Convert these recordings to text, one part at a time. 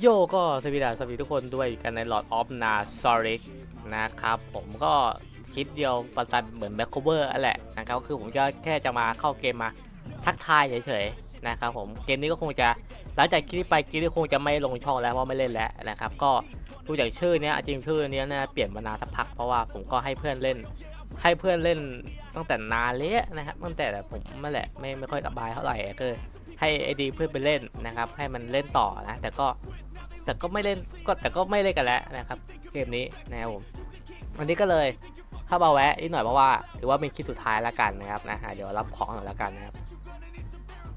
โยก็สวัสดีสวีทุกคนด้วยกันใน Lord of n a s a r i c นะครับ ผมก็คลิปเดียวประตันเหมือนแบ็คโคเวอร์แหละนะครับคือผมจะแค่จะมาเข้าเกมมาทักทายเฉยๆนะครับผมเกมนี้ก็คงจะหลังจากคลิปไปคลิปนี้คงจะไม่ลงช่องแล้วเพราะไม่เล่นแล้วนะครับ ก็ดูจากชื่อเนี้ยจริงชื่อเนี้ยนะเปลี่ยนมานานสักพักเพราะว่าผมก็ให้เพื่อนเล่น ให้เพื่อนเล่นตั้งแต่นานเลยนะครับตั้งแต่ผมนั่นแหละไม่ไม่ค่อยสบายเท่าไหร่ก็ให้ไอดีเพื่อนไปเล่นนะครับ ให้มันเล่นต่อนะ แต่ก็ แต่ก็ไม่เล่นก็แต่ก็ไม่เล่นกันแล้วนะครับ เกมนี้นะครับผมวันนี้ก็เลยเข้ามาแวะนิดหน่อยเพราะว่าถือว่าเป็นคลิปสุดท้ายแล้วกันนะครับนะอะเดี๋ยวรับของหน่อยแล้วกันนะครับ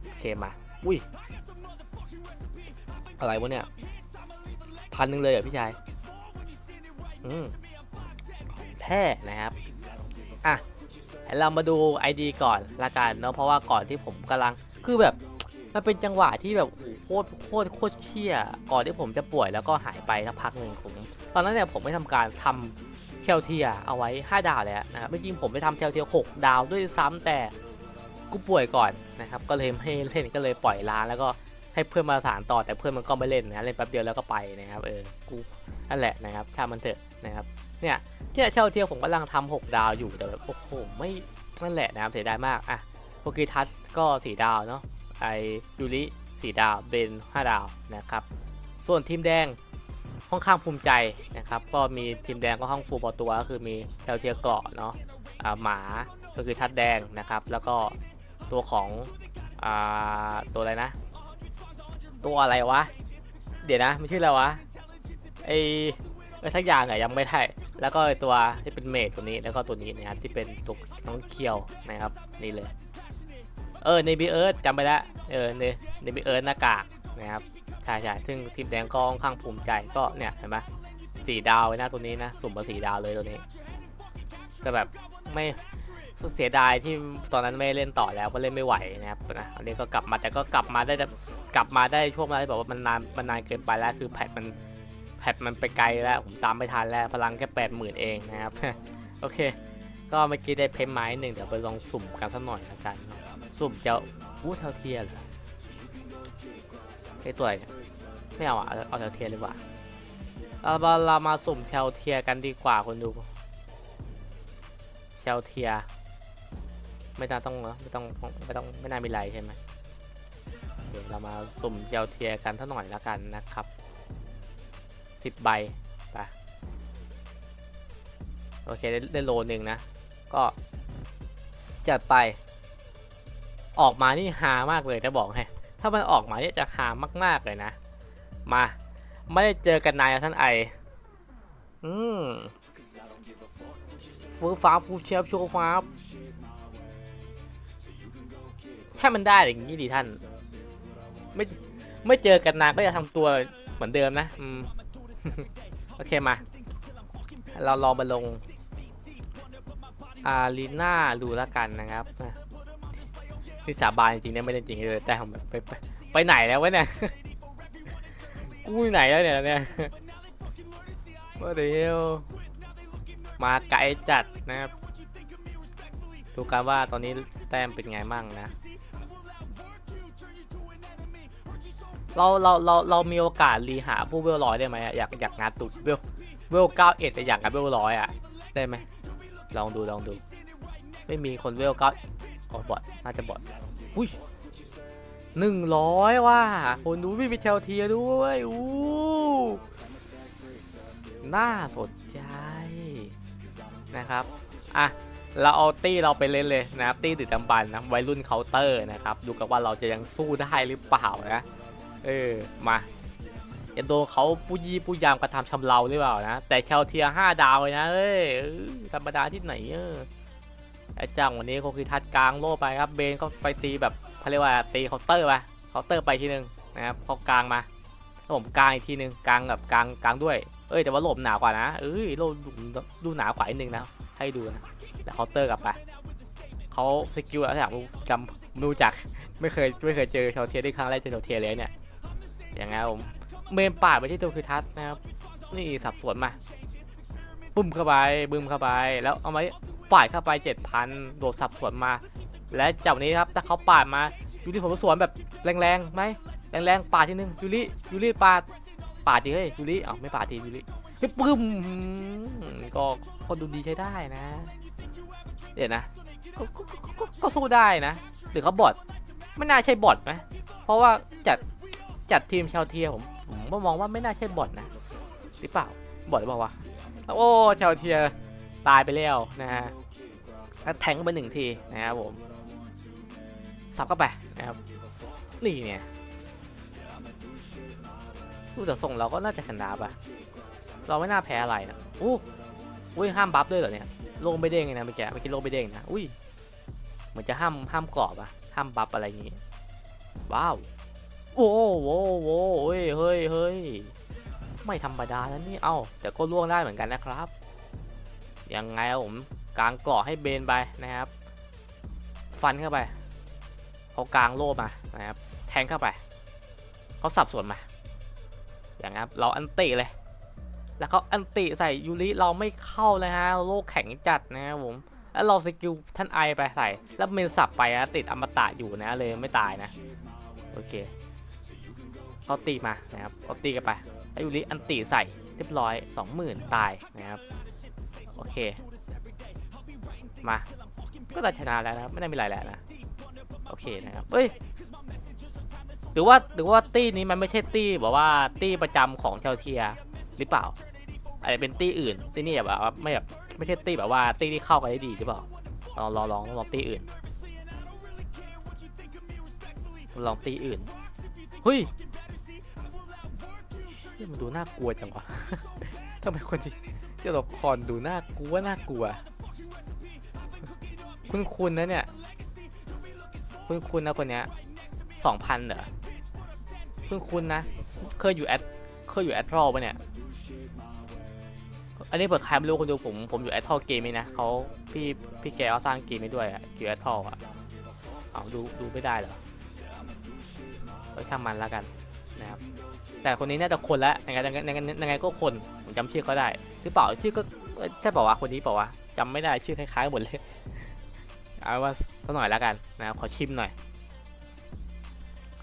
โอเคมาอุ้ยอะไรวะเนี่ยพันหนึ่งเลยเหรอพี่ชายอืมแท้นะครับอะเรามาดู ID ก่อนละกันเนาะเพราะว่าก่อนที่ผมกำลังคือแบบ มันเป็นจังหวะที่แบบโคตรโคตรโคตรเชี่ยก่อนที่ผมจะป่วยแล้วก็หายไปสักพักหนึ่งผมตอนนั้นเนี่ยผมไม่ทำการทำเชลเทียเอาไว้ 5 ดาวเลยนะครับไม่จริงผมไปทำเชลเทีย6 ดาวด้วยซ้ำแต่กูป่วยก่อนนะครับก็เลยไม่เล่นก็เลยปล่อยร้านแล้วก็ให้เพื่อนมาสานต่อแต่เพื่อนมันก็ไม่เล่นนะเล่นแป๊บเดียวแล้วก็ไปนะครับเออกูนั่นแหละนะครับถ้ามันเถอะนะครับเนี่ยเนี่ยเชลเทียผมกำลังทำ6ดาวอยู่แต่แบบโอ้โหไม่นั่นแหละนะครับเสียดายมากอะโปรกีทัสก็4ดาวเนาะ ไอยูริสี่ดาว เบนห้าดาวนะครับ ส่วนทีมแดงค่อนข้างภูมิใจนะครับ ก็มีทีมแดงก็ห้องฟูลปอตัวก็คือมีแถวเทียเกาะเนาะหมาก็คือทัดแดงนะครับ แล้วก็ตัวของอตัวอะไรนะ ตัวอะไรวะ เดี๋ยวนะไม่ชื่ออะไรวะไอเออสักอย่างอะยังไม่ได้แล้วก็ตัวที่เป็นเมดตัวนี้แล้วก็ตัวนี้นะครับที่เป็นตัวน้องเคียวนะครับนี่เลย เออในบีเอิร์ธจำไปแล้วเออในในบีเอิร์ธหน้ากากนะครับใช่ใช่ซึ่งทีมแดงก็ค่อนข้างภูมิใจก็เนี่ยเห็นไหมสี่ดาวไว้หน้าตัวนี้นะสุ่มมาสี่ดาวเลยตัวนี้ก็แบบไม่เสียดายที่ตอนนั้นไม่เล่นต่อแล้วก็เล่นไม่ไหวนะครับนะอันนี้ก็กลับมาแต่ก็กลับมาได้กลับมาได้ช่วงเวลาที่แบบว่ามันนานมันนานเกินไปแล้วคือแพทมันแพทมันไปไกลแล้วผมตามไม่ทันแล้วพลังแค่แปดหมื่นเองนะครับโอเค ก็เมื่อกี้ได้เพมไม้หนึ่งเดี๋ยวไปลองสุ่มกันสักหน่อยละกันเนาะ สุ่มเจะอู้เทาเทียเหรอไอตัวไรเนี่ยไม่เอาอะเอาเอาเทาเทียนดีกว่าเรามาเรามาสุ่มเทาเทียกันดีกว่าคนดูเทาเทีย ไม่ต้องต้องเหรอไม่ต้องไม่ต้องไม่น่ามีไรใช่ไหมเดี๋ยวเรามาสุ่มเทาเทียกันเท่าหน่อยละกันนะครับสิบใบไปโอเคได้ได้โลหนึ่งนะ ก็จัดไป ออกมานี่ฮามากเลยจะบอกให้ ถ้ามันออกมาเนี่ยจะฮามากๆเลยนะ มา ไม่ได้เจอกันนานแล้วท่านไอ อืมฟูฟ้าฟูเชฟโชฟ้าให้มันได้อย่างนี้ดิท่าน ไม่ไม่เจอกันนานก็จะทำตัวเหมือนเดิมนะอืมโอเคมา เราลอมาลงอารีนาดูแล้วกันนะครับ สาบานจริงๆเนี่ยไม่ได้จริงเลยแต่ผมไปไปไปไหนแล้ววะเนี่ยกูอยู่ไหนแล้วเนี่ยเนี่ยว่าเดี๋ยวมาไกลจัดนะครับดูกันว่าตอนนี้แต้มเป็นไงมั่งนะ เราเราเราเรามีโอกาสรีหาผู้เวลร้อยได้ไหมอะอยากอยากงานตุกเวลเวลเก้าเอ็ดแต่อยากงานเวลร้อยอะได้ไหมลองดูลองดู ไม่มีคนเวลเก้า อ๋อบอทน่าจะบอทอุ้ยหนึ่งร้อยว่ะคนดูไม่มีเทลเทียด้วยอู้น่าสนใจนะครับอะเราเอาตี้เราไปเล่นเลยนะครับตี้ดึกดำบรรพ์นะวัยรุ่นเคาน์เตอร์นะครับดูกันว่าเราจะยังสู้ได้หรือเปล่านะเออมาจะโดนเขาปูยีปูยามกระทำชำเราหรือเปล่านะแต่เชลเทียห้าดาวเลยนะเอ้ยธรรมดาที่ไหนเออ ไอ้จังวันนี้ก็คือทัดกลางโล่ไปครับเบนก็ไปตีแบบเขาเรียกว่าตีเคาน์เตอร์ไปเคาน์เตอร์ไปทีนึงนะครับเขากลางมาแล้วผมกลางอีกทีนึงกลางแบบกลางกลางด้วย เอ้ยแต่ว่าโลบหนากว่านะเอ้ยโลดูดูหนากว่าอีกนึงนะให้ดูนะแล้วเคาน์เตอร์กลับไปเขาสกิลอะไรอย่างจำดูจากไม่เคยไม่เคยเจอเทลเทียได้ครั้งแรกเจอเทลเทียเลยเนี่ยอย่างงั้นผมเมนป่าไปที่ตัวคือทัศน์นะครับนี่สับสวนมาบึ้มเข้าไปบึ้มเข้าไปแล้วเอาไว้ ฝ่ายเข้าไป 7,000 โดดสับสวนมา และจากนี้ครับถ้าเขาปาดมายูริผมสวนแบบแรงๆไหมแรงๆปาดทีนึงยูริยูริปาดปาดดิเฮ้ยยูริอ้าไม่ปาดทียูริเฮ้ยปึ้มก็ก็ดูดีใช้ได้นะ เดี๋ยวนะก็ก็ก็ก็ก็สู้ได้นะ หรือเขาบอทไม่น่าใช่บอทไหมเพราะว่าจัดจัดทีมชาวเทียผมผมก็มองว่าไม่น่าใช่บอทนะหรือเปล่าบอทหรือเปล่าวะโอ้ชาวเทีย ตายไปแล้วนะฮะแล้วแทงไปหนึ่งทีนะครับผมสับเข้าไปนะครับนี่เนี่ยดูแต่ทรงเราก็น่าจะชนะปะเราไม่น่าแพ้อะไรนะอู้อุ้ยห้ามบัฟด้วยเหรอเนี่ยลงไม่เด้งเลยนะเมื่อกี้เมื่อกี้ลงไม่เด้งนะอุ้ยเหมือนจะห้ามห้ามกรอบอะห้ามบัฟอะไรอย่างงี้ว้าวโอ้โหโอ้โหเฮ้ยเฮ้ยเฮ้ยไม่ธรรมดาแล้วนี่เอ้าแต่ก็ล่วงได้เหมือนกันนะครับ ยังไงครับผมกลางกราะให้เบนไปนะครับ ฟันเข้าไปเขากลางโล่มานะครับแทงเข้าไปเขาสับสวนมาอย่างนั้นครับเราอันติเลย แล้วเขาอันติใส่ยูริเราไม่เข้าเลยฮะโลกแข็งจัดนะครับผมแล้วเราสกิลท่านไอไปใส่ แล้วเมนสับไปนะติดอมตะอยู่นะเลยไม่ตายนะโอเคเขาตีมานะครับเขาตีกันไปแล้วยูริอันติใส่เรียบร้อย 20,000 ตายนะครับ โอเค มา ก็ได้ชนะแล้วนะไม่ได้มีอะไรแล้วนะ โอเคนะครับเอ้ยหรือว่าหรือว่าตี้นี้มันไม่ใช่ตี้แบบว่าตี้ประจำของเชาเทียหรือเปล่าอาจจะเป็นตี้อื่นตี้นี่แบบว่าไม่แบบไม่ใช่ตี้แบบว่าตี้ที่เข้ากันได้ดีหรือเปล่าลองลองลองลองตี้อื่น ลองตี้อื่นเฮ้ยเฮ้ยมันดูน่ากลัวจังวะทำไมคนที่ เจ้าละครดูน่ากลัวน่ากลัว คุณคุณนะเนี่ย คุณคุณนะคนเนี้ยสองพันเหรอ คุณคุณนะ เคยอยู่แอดเคยอยู่แอดทรอปะเนี่ย อันนี้เปิดใครไม่รู้คนดูผมผมอยู่แอดทอลเกมนี่นะเขาพี่พี่แกเขาสร้างเกมนี้ด้วยอะอยู่แอดทอลอะเอาดูดูไม่ได้เหรอเออช่างมันแล้วกัน นะครับแต่คนนี้น่าจะคนละยังไงยังไงยังไงก็คนผมจำชื่อเขาได้หรือเปล่าชื่อก็ใช่เปล่าวะคนนี้เปล่าวะจำไม่ได้ชื่อคล้ายๆหมดเลยเอาว่าสักหน่อยแล้วกันนะครับขอชิมหน่อย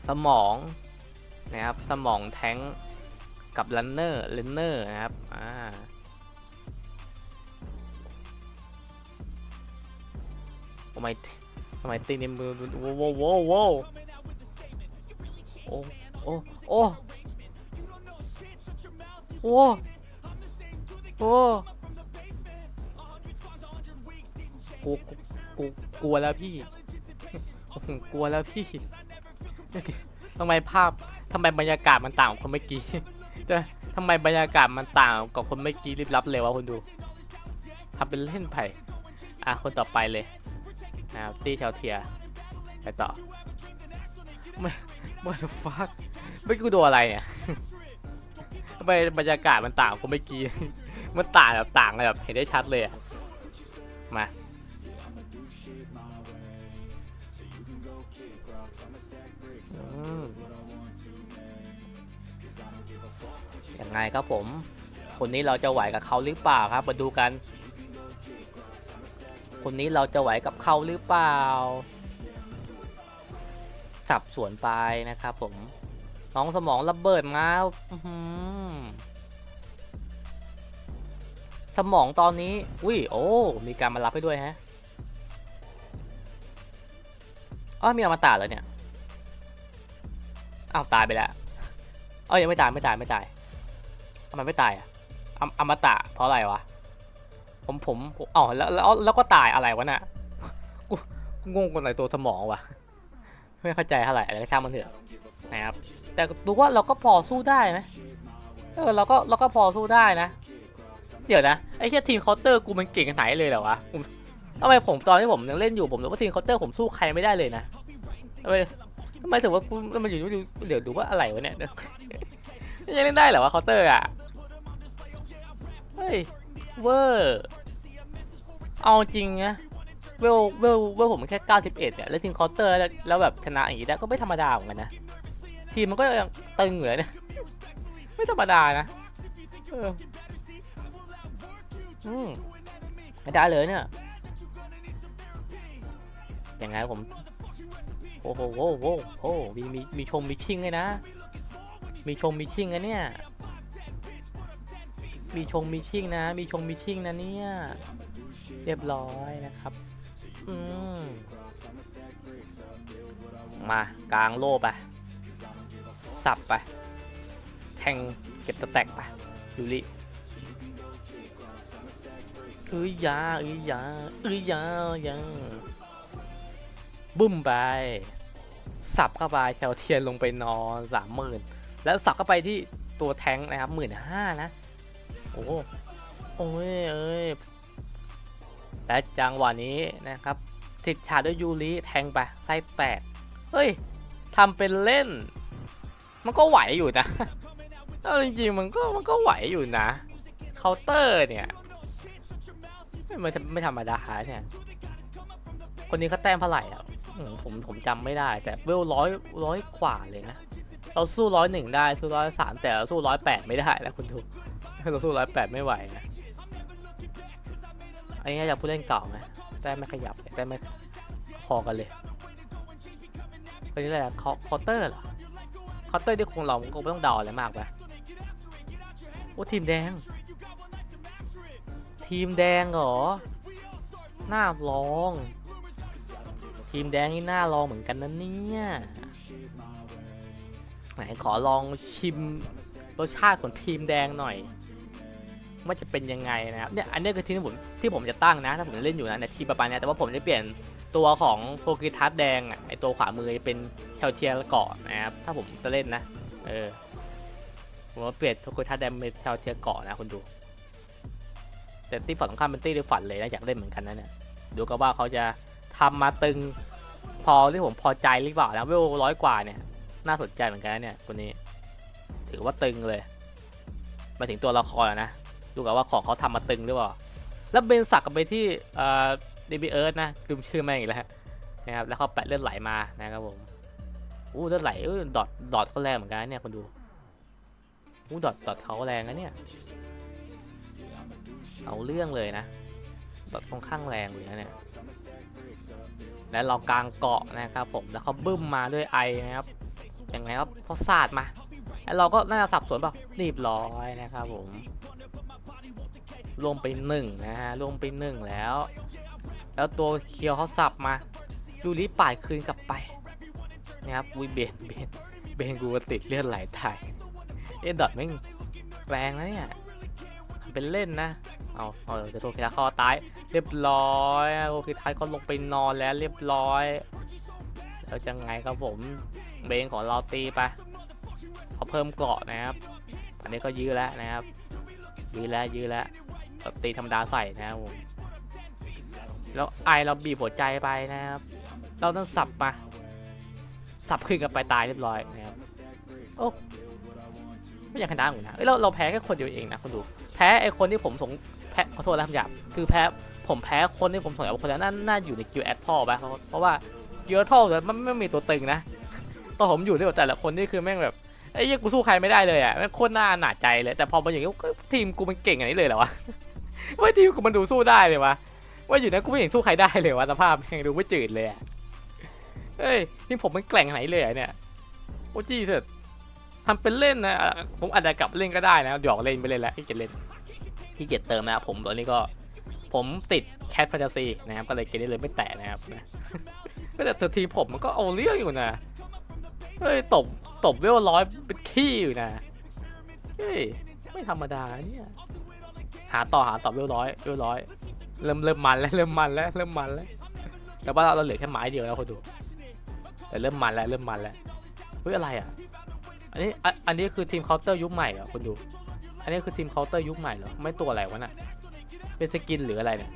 สมองนะครับสมองแท้งกับลันเนอร์เลนเนอร์นะครับอ่าทำไมทำไมตีในมือโว้โว้โว้โว้โอ้ โอ้โอ้โอ้โอ้กูกูกูกลัวแล้วพี่กลัวแล้วพี่ทำไมภาพทำไมบรรยากาศมันต่างกับคนเมื่อกี้จะทำไมบรรยากาศมันต่างกับคนเมื่อกี้รีบรับเลยวะคุณดูทำเป็นเล่นไปอะคนต่อไปเลยนะครับตีแถวเทียไปต่อไม่ไม่ฟัก ไม่กูดูอะไรเนี่ยทำไมบรรยากาศมันต่างกับคนเมื่อกี้ มันต่างแบบต่างเลยแบบเห็นได้ชัดเลยอะมาอืมยังไงครับผม คนนี้เราจะไหวกับเขาหรือเปล่าครับ มาดูกัน คนนี้เราจะไหวกับเขาหรือเปล่า สับสวนไปนะครับผม น้องสมองระเบิดมาสมองตอนนี้ อุ้ย โอ้ มีการมารับให้ด้วยฮะอ้าวมีอมตะเหรอเนี่ย อ้าวตายไปแล้วเอ้ยยังไม่ตายไม่ตายไม่ตายทำไมไม่ตายอะอมอมตะเพราะอะไรวะ ผมผมอ๋อแล้วแล้วแล้วก็ตายอะไรวะน่ะกูงงกันในตัวสมองวะ ไม่เข้าใจเท่าไหร่อะไรก็ช่างมันเถอะนะครับ แต่ดูว่าเราก็พอสู้ได้ไหมเออเราก็เราก็พอสู้ได้นะ เดี๋ยวนะไอ้แค่ทีมเคาน์เตอร์กูมันเก่งขนาดไหนเลยเหรอวะทำไมผมตอนที่ผมยังเล่นอยู่ผมรู้ว่าทีมเคาน์เตอร์ผมสู้ใครไม่ได้เลยนะทำไมทำไมถึงว่ากูมันอยู่ดูเดี๋ยวดูว่าอะไรวะเนี่ยยังเล่นได้เหรอวะเคาน์เตอร์อะเฮ้ยเวอร์เอาจริงนะเวลเวลเวลผมแค่91เนี่ยแล้วทีมเคาน์เตอร์แล้วแบบชนะอย่างนี้ได้ก็ไม่ธรรมดาเหมือนกันนะ ทีมมันก็ยังตึงเหลือเนี่ย ไม่ธรรมดานะเอออืมไม่ได้เลยเนี่ยยังไงผมโอ้โหโอ้โหโอ้โหมีมีมีชมมีชิงเลยนะ มีชมมีชิงอะเนี่ย มีชงมีชิ่งนะ มีชงมีชิ่งนะเนี่ย เรียบร้อยนะครับ อืม มากลางโล่ไป สับไป แทงเก็บตะแตกไปยูริเอ้ยยาเอ้ยยาเอ้ยยายังบุ้มไป สับเข้าไปแถวเทียนลงไปนอนสามหมื่นแล้วสับเข้าไปที่ตัวแทงนะครับหมื่นห้านะ โอ้โหโอ้ยเอ้ยและจังหวะนี้นะครับติดฉาดด้วยยูริแทงไปไส้แตก เฮ้ยทำเป็นเล่น มันก็ไหวอยู่นะเอาจริงๆมันก็มันก็ไหวอยู่นะเคาน์เตอร์เนี่ยไม่ไม่ไม่ธรรมดาเนี่ย คนนี้เขาแต้มเท่าไหร่อะผมผมจำไม่ได้ แต่เวลร้อยร้อยกว่าเลยนะ เราสู้ร้อยหนึ่งได้สู้ร้อยสามแต่เราสู้ร้อยแปดไม่ได้นะคุณทุกเราสู้ร้อยแปดไม่ไหวนะอันนี้อยากผู้เล่นเก่าไหมแต้มไม่ขยับแต้มไม่พอกันเลยคนนี้อะไรอะเคาเคาน์เตอร์เหรอ คาเตอร์ที่คงเราคงไม่ต้องเดาอะไรมากไปโอ้ทีมแดง ทีมแดงเหรอน่าลอง ทีมแดงนี่น่าลองเหมือนกันนะเนี่ยไหนขอลองชิมรสชาติของทีมแดงหน่อยว่าจะเป็นยังไงนะครับเนี่ยอันนี้คือทีมที่ผมที่ผมจะตั้งนะ ถ้าผมเล่นอยู่นะในทีมประมาณนี้แต่ว่าผมจะเปลี่ยนตัวของโทกิทัสแดงไอตัวขวามือเป็น ชลเทียร์ก่อนนะครับถ้าผมจะเล่นนะเออผมว่าเปลี่ยนโทกิทัสแดงเป็นเชลเทียร์ก่อนนะคุณดู แต่ที่ฝันสำคัญเป็นตี้ที่ฝันเลยนะอยากเล่นเหมือนกันนะเนี่ยดูก็ว่าเขาจะทำมาตึงพอที่ผมพอใจหรือเปล่านะเวลร้อยกว่าเนี่ย น่าสนใจเหมือนกันนะเนี่ยคนนี้ ถือว่าตึงเลย มาถึงตัวละครนะดูกันว่าของเขาทำมาตึงหรือเปล่า แล้วเบนสักกันไปที่เอ่อดีบีเอิร์ธนะลืมชื่อแม่งอีกแล้วนะครับแล้วเขาแปะเลือดไหลมานะครับผม อู้เลือดไหลเออดอทดอทเขาแรงเหมือนกันเนี่ยคนดูอู้ดอทดอทเขาแรงนะเนี่ยเอาเรื่องเลยนะดอทค่อนข้างแรงเลยนะเนี่ยและเรากลางเกาะนะครับผมแล้วเขาบึ้มมาด้วยไอนะครับยังไงครับเขาสาดมาแล้วเราก็น่าจะสับสนแบบรีบร้อยนะครับผมลงไปหนึ่งนะฮะลงไปหนึ่งแล้ว แล้วตัวเคียวเขาสับมายูริป่ายคืนกลับไป นะครับวิเบนเบนเบนกูติดเลือดไหลตายเอ็ดดอทแม่งแรงนะเนี่ยเป็นเล่นนะเอาเอาเดี๋ยวโทคิทาคอตาย เรียบร้อยโทคิทาก็ลงไปนอนแล้วเรียบร้อยแล้วจะไงครับผมเบนของเราตีไปเขาเพิ่มเกราะนะครับอันนี้ก็ยื้อแล้วนะครับยื้อแล้วยื้อแล้วแบบตีธรรมดาใส่นะครับผมแล้วไอเราบีบหัวใจไปนะครับ เราต้องสับมา สับขึ้นกันไปตายเรียบร้อยนะครับโอ้ไม่อยากชนะเหมือนนะเอ้ยเราเราแพ้แค่คนเดียวเองนะคุณดู แพ้ไอคนที่ผมสงแพ้ขอโทษแล้วคำหยาบคือแพ้ผมแพ้คนที่ผมสงสัยว่าคนนั้นน่านาอยู่ในคิวแอดพ่อปะเพราะเพราะว่าคิวแอดพ่อเนี่ยมันไม่มีตัวตึงนะตอนผมอยู่ที่แบบแต่ละคนนี่คือแม่งแบบไอ้เหี้ยกูสู้ใครไม่ได้เลยอะแม่งโคตรน่าหนาใจเลย แต่พอมาอย่างนี้ก็ทีมกูมันเก่งอย่างนี้เลยเหรอวะว่าทีมกูมันดูสู้ได้เลยวะว่าอยู่นั้นกูไม่เห็นสู้ใครได้เลยวะสภาพแม่งดูไม่จืดเลยอะ เอ้ยทีมผมมันแกร่งไหนเลยเนี่ยโอ้จีเสร็จทำเป็นเล่นนะผมอาจจะกลับเล่นก็ได้นะหยอกเล่นไปเลยแหละที่จะเล่นที่เกียจเติมนะครับผมตอนนี้ก็ผมติดแคทแฟนตาซีนะครับก็เลยเกมนี้เลยไม่แตะนะครับก็แต่ทีผมมันก็เอาเรื่องอยู่นะเฮ้ยตบตบเวลร้อยเป็นขี้อยู่นะเฮ้ยไม่ธรรมดาเนี่ยหาต่อหาต่อเวลร้อยเวลร้อยเริ่มเริ่มมันแล้วเริ่มมันแล้วเริ่มมันแล้วแต่ว่าเราเหลือแค่ไม้เดียวแล้วคนดู แต่เริ่มมันแล้วเริ่มมันแล้วเฮ้ยอะไรอะ อันนี้อันอันนี้คือทีมเคาน์เตอร์ยุคใหม่เหรอคนดู อันนี้คือทีมเคาน์เตอร์ยุคใหม่เหรอไม่ตัวอะไรวะน่ะเป็นสกินหรืออะไรเนี่ย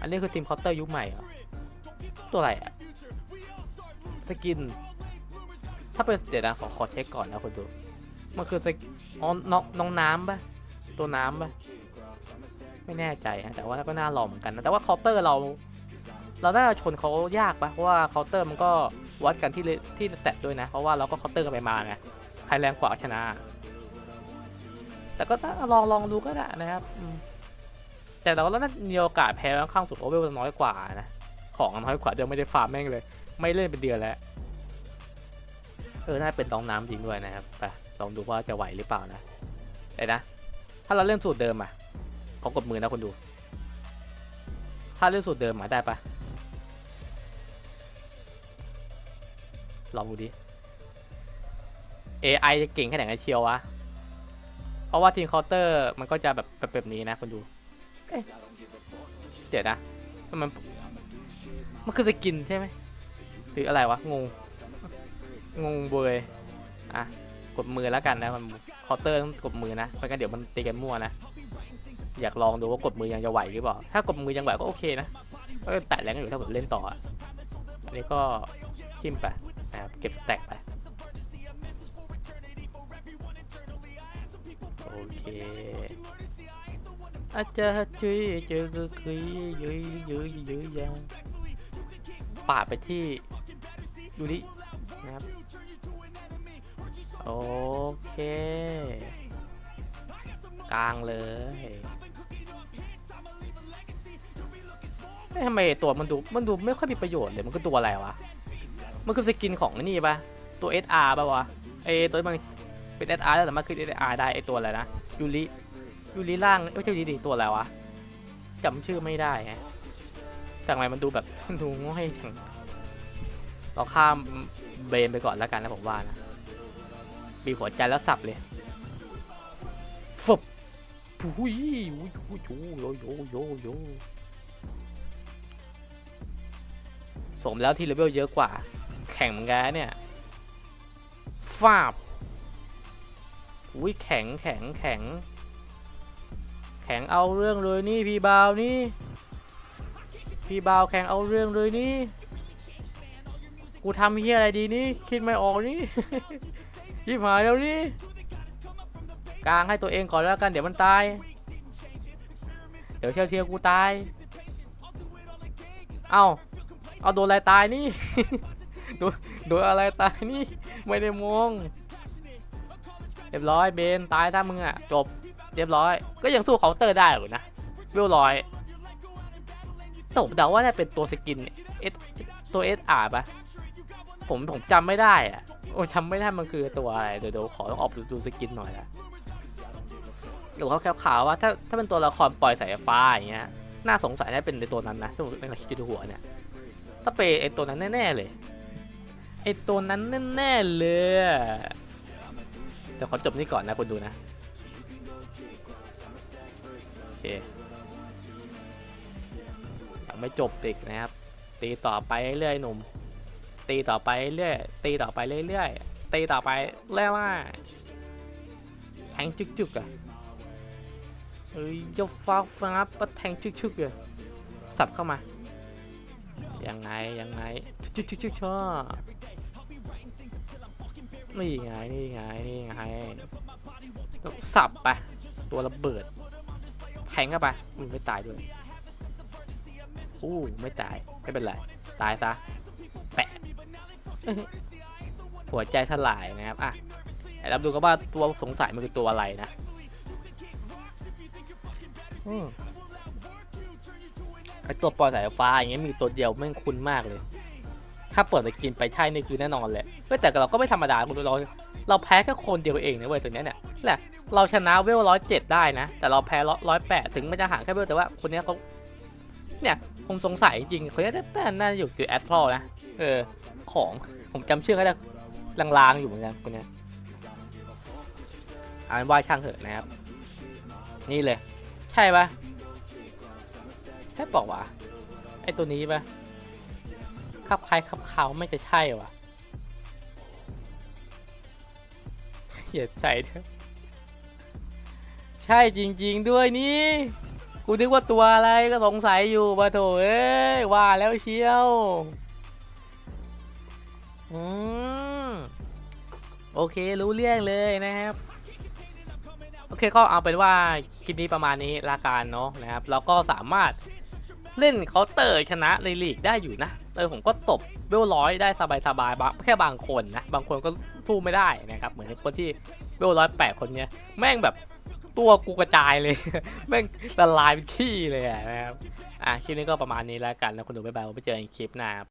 อันนี้คือทีมเคาน์เตอร์ยุคใหม่เหรอตัวอะไรอะสกิน ถ้าเป็นเดี๋ยวนะขอขอเช็คก่อนนะคนดูมันคือสกอ๋อน้องน้องน้ำปะตัวน้ำปะไม่แน่ใจฮะแต่ว่าก็น่าลองเหมือนกันนะแต่ว่าเคาน์เตอร์เรา เราน่าจะชนเขายากปะเพราะว่าเคาน์เตอร์มันก็ วัดกันที่ที่แตะด้วยนะ เพราะว่าเราก็เคาน์เตอร์กันไปมาไงใครแรงกว่าชนะ แต่ก็ลองลองดูก็ได้นะครับ แต่เราก็น่ามีโอกาสแพ้ค่อนข้างสุดโอเวลน้อยกว่านะ ของน้อยกว่าเดี๋ยวไม่ได้ฟาร์มแม่งเลย ไม่เล่นเป็นเดือนแล้วเออน่าเป็นน้องน้ำจริงด้วยนะครับไปลองดูว่าจะไหวหรือเปล่านะเดี๋ยวนะ ถ้าเราเล่นสูตรเดิมอะขอกดมือนะคนดู ถ้าเล่นสูตรเดิมอะได้ปะ ลองดูดิ AI จะเก่งแค่ไหนกันเชียววะ เพราะว่าทีมเคาน์เตอร์มันก็จะแบบแบบแบบนี้นะคนดูเอ๊ะเดี๋ยวนะมันมันคือสกินใช่ไหมหรืออะไรวะ งง งงเบยอะ กดมือแล้วกันนะมันเคาน์เตอร์ต้องกดมือนะไม่งั้นเดี๋ยวมันตีกันมั่วนะ อยากลองดูว่ากดมือยังจะไหวหรือเปล่า ถ้ากดมือยังไหวก็โอเคนะก็แตะแรงอยู่ถ้าผมเล่นต่ออะอันนี้ก็ทิมไปนะครับเก็บสแต็กไป โอเคอาจจะจุยเจอคือคือยืยยืยยืยยังปาดไปที่ยูรินะครับ โอเค กลางเลยเอ้ยทำไมตัวมันดูมันดูไม่ค่อยมีประโยชน์เลยมันก็ตัวอะไรวะ มันคือสกินของนี่ปะตัว SR ปะวะไอตัวมันเป็น SR แล้วแต่มันคือ SR ได้ไอตัวอะไรนะยูริยูริล่างไม่ใช่ยูริดิตัวอะไรวะจำชื่อไม่ได้ไงจากไหนมันดูแบบดูง่อยจังเราข้ามเบนไปก่อนแล้วกันนะผมว่านะมีหัวใจแล้วสับเลยฟบปุ้ยอุ้ยอุ้ยโยโยโยโยสมแล้วที่เลเวลเยอะกว่า แข่งเหมือนกันเนี่ยฟาบอุ้ยแข็งแข็งแข็ง แข็งเอาเรื่องเลยนี่พี่บาวนี่ พี่บาวแข่งเอาเรื่องเลยนี่ กูทำเฮียอะไรดีนี่ คิดไม่ออกนี่ยิบหายแล้วนี่ กลางให้ตัวเองก่อนแล้วกันเดี๋ยวมันตาย เดี๋ยวเที่ยวเที่ยวกูตาย เอาเอาโดนอะไรตายนี่ โดนโดนอะไรตายนี่ ไม่ได้มองเรียบร้อยเบนตายถ้ามึงอะ จบ เรียบร้อย ก็ยังสู้เคาน์เตอร์ได้อยู่นะเวลร้อยต่ผมเดาว่าน่าเป็นตัวสกินเอสตัวเอสอาร์ปะผมผมจำไม่ได้อะโอ้ยจำไม่ได้มันคือตัวอะไรเดี๋ยวเดี๋ยวขอต้องออกดูดูสกินหน่อยละหรือเขาแคปข่าวว่าถ้าถ้าเป็นตัวละครปล่อยสายฟ้าอย่างเงี้ยน่าสงสัยน่าเป็นในตัวนั้นนะที่ผมเป็นคิดอยู่ในหัวเนี่ยถ้าเป็นไอตัวนั้นแน่ๆเลย ไอตัวนั้นแน่ๆเลยอะเดี๋ยวขอจบนี่ก่อนนะคนดูนะ โอเคยังไม่จบติกนะครับ ตีต่อไปเรื่อยๆหนุ่ม ตีต่อไปเรื่อยตีต่อไปเรื่อยๆตีต่อไปเรื่อยว่าแทงจุกๆอะเอ้ยยกฟ้าฟ้าปะแทงจุกๆอะสับเข้ามา ยังไง ยังไงจุกๆๆชอ นี่ไงนี่ไงนี่ไงต้องสับไป ตัวระเบิดแทงเข้าไปมึงไม่ตายด้วยอู้ไม่ตายไม่เป็นไรตายซะแปะหัวใจสลายนะครับอะเดี๋ยวดูกันว่าตัวสงสัยมันคือตัวอะไรนะอืมไอตัวปล่อยสายฟ้าอย่างเงี้ยมีตัวเดียวแม่งคุ้นมากเลย ถ้าเปิดไปกินไปใช่นี่คือแน่นอนเลยแต่เราก็ไม่ธรรมดาคุณดูเราเราแพ้แค่คนเดียวเองนะเว้ยตัวเนี้ยเนี่ยแหละเราชนะเวลร้อยเจ็ดได้นะ แต่เราแพ้ร้อยแปดถึงมันจะห่างแค่เวลแต่ว่าคนเนี้ยเขาเนี่ยผมสงสัยจริงคนเนี้ยแต่น่าอยู่คือแอตทรอนะเออของผมจำชื่อเขาได้ลางๆอยู่เหมือนกันคนเนี้ยอ่านว่าช่างเถอะนะครับ นี่เลย ใช่ปะใช่บอกว่าไอตัวนี้ปะ ขับใครขับเขาไม่จะใช่วะอย่าใช่เถอะใช่จริง ๆ ด้วยนี่กูนึกว่าตัวอะไรก็สงสัยอยู่ปะโถเอ้ยว่าแล้วเชียวอืมโอเครู้เรื่องเลยนะครับ โอเคก็เอาเป็นว่าคลิปนี้ประมาณนี้ละกันเนาะนะครับ เราก็สามารถเล่นเคาน์เตอร์ชนะในลีกได้อยู่นะ เออผมก็ตบเวลร้อยได้สบายสบางแค่บางคนนะ บางคนก็สู้ไม่ได้นะครับ เหมือนคนที่เวลร้อยแปดคนเนี้ยแม่งแบบตัวกูกระจายเลย แม่งละลายเป็นขี้เลยนะครับ อะคลิปนี้ก็ประมาณนี้แล้วกันนะคุณดูบ๊ายบายไว้เจอกันคลิปหน้าครับ